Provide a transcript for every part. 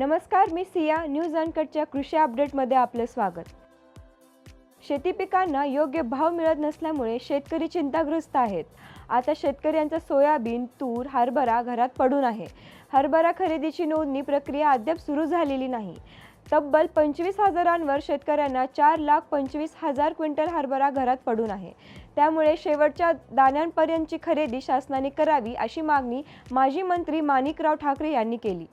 नमस्कार मी सिया. न्यूज अनकटच्या कृषी अपडेटमध्ये आपलं स्वागत. शेती पिकांना योग्य भाव मिळत नसल्यामुळे शेतकरी चिंताग्रस्त आहेत. आता शेतकऱ्यांचा सोयाबीन तूर हरभरा घरात पडून आहे. हरभरा खरेदीची नोंदणी प्रक्रिया अद्याप सुरू झालेली नाही. तब्बल पंचवीस हजारांवर शेतकऱ्यांना चार लाख पंचवीस हजार क्विंटल हरभरा घरात पडून आहे. त्यामुळे शेवटच्या दाण्यांपर्यंतची खरेदी शासनाने करावी अशी मागणी माजी मंत्री माणिकराव ठाकरे यांनी केली.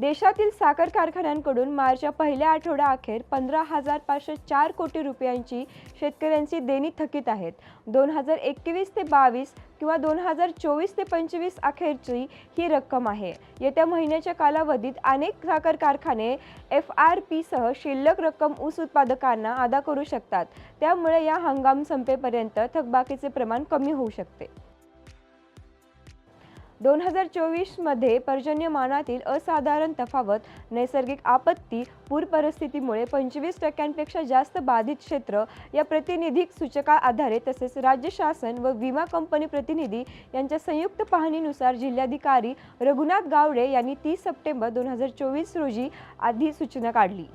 देशातील साखर कारखान्यांकडून मार्चच्या पहिल्या आठवड्याअखेर पंधरा हजार पाचशे चार कोटी रुपयांची शेतकऱ्यांची देणी थकीत आहेत. दोन हजार एकवीस ते बावीस किंवा दोन हजार चोवीस ते पंचवीस अखेरची ही रक्कम आहे. येत्या महिन्याच्या कालावधीत अनेक साखर कारखाने एफ आर पीसह शिल्लक रक्कम ऊस उत्पादकांना अदा करू शकतात. त्यामुळे या हंगाम संपेपर्यंत थकबाकीचे प्रमाण कमी होऊ शकते. दोन हजार चोवीसमध्ये पर्जन्यमानातील असाधारण तफावत नैसर्गिक आपत्ती पूर परिस्थितीमुळे पंचवीस टक्क्यांपेक्षा जास्त बाधित क्षेत्र या प्रतिनिधिक सूचका आधारे तसेच राज्य शासन व विमा कंपनी प्रतिनिधी यांच्या संयुक्त पाहणीनुसार जिल्हाधिकारी रघुनाथ गावडे यांनी तीस सप्टेंबर दोन हजार चोवीस रोजी आधी सूचना काढली.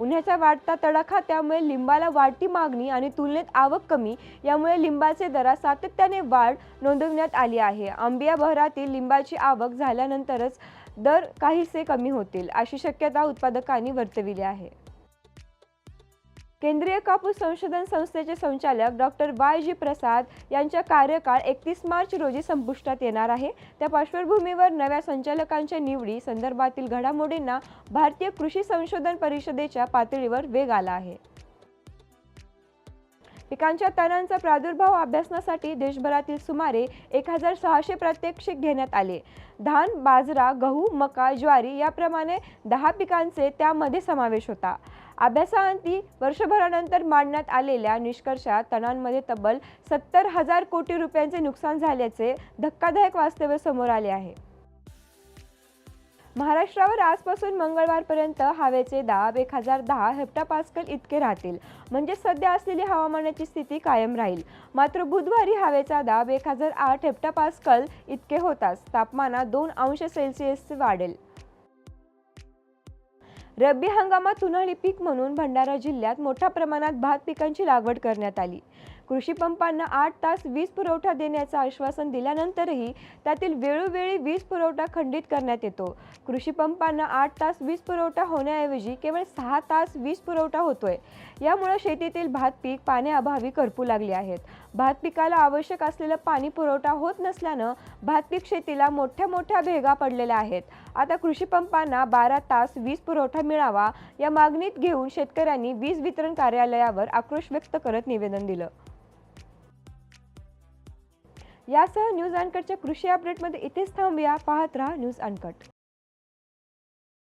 उन्हाचा वाढता तडाखा त्यामुळे लिंबाला वाढती मागणी आणि तुलनेत आवक कमी यामुळे लिंबाचे दरात सातत्याने वाढ नोंदवण्यात आली आहे. आंबिया बहरातील लिंबाची आवक झाल्यानंतरच दर काहीसे कमी होतील अशी शक्यता उत्पादकांनी वर्तविली आहे. केंद्रीय कापूस संशोधन संस्थेचे संचालक डॉक्टर वाय जी प्रसाद यांचा कार्यकाळ एकतीस मार्च रोजी संपुष्टात येणार आहे. त्या पार्श्वभूमीवर नव्या संचालकांच्या निवडी संदर्भातील घडामोडींना भारतीय कृषी संशोधन परिषदेच्या पातळीवर वेग आला आहे. पिकांच्या तणांचा प्रादुर्भाव अभ्यासण्यासाठी देशभरातील सुमारे एक हजार सहाशे प्रात्यक्षिक घेण्यात आले. धान बाजरा गहू मका ज्वारी याप्रमाणे दहा पिकांचे त्यामध्ये समावेश होता. अभ्यासाअंती वर्षभरानंतर मांडण्यात आलेल्या निष्कर्षात तणांमध्ये तब्बल सत्तर हजार कोटी रुपयांचे नुकसान झाल्याचे धक्कादायक वास्तव्य समोर आले आहे. महाराष्ट्रावर आजपासून मंगळवारपर्यंत हवेचे दाब एक हजार दहा हेप्टापास्कल इतके राहतील. म्हणजे सध्या असलेली हवामानाची स्थिती कायम राहील. मात्र बुधवारी हवेचा दाब एक हजार आठ हेप्टापास्कल इतके होताच. तापमानात दोन अंश सेल्सिअस वाढेल. रब्बी हंगामात उन्हाळी पीक म्हणून भंडारा जिल्ह्यात मोठ्या प्रमाणात भात पिकांची लागवड करण्यात आली. कृषी पंपांना आठ तास वीज पुरवठा देण्याचं आश्वासन दिल्यानंतरही त्यातील वेळोवेळी वीज पुरवठा खंडित करण्यात येतो. कृषी पंपांना आठ तास वीज पुरवठा होण्याऐवजी केवळ सहा तास वीज पुरवठा होतोय. यामुळे शेतीतील भात पीक पाण्याअभावी करपू लागले आहेत. भात पिकाला आवश्यक असलेलं पाणी पुरवठा होत नसल्यानं भात पीक शेतीला मोठ्या मोठ्या भेगा पडलेल्या आहेत. आता कृषी पंपांना बारा तास वीज पुरवठा मिळावा या मागणीत घेऊन शेतकऱ्यांनी वीज वितरण कार्यालयावर आक्रोश व्यक्त करत निवेदन दिलं. यासह न्यूज अनकटच्या कृषी अपडेटमध्ये इथेच थांबूया. पाहत राहा न्यूज अनकट.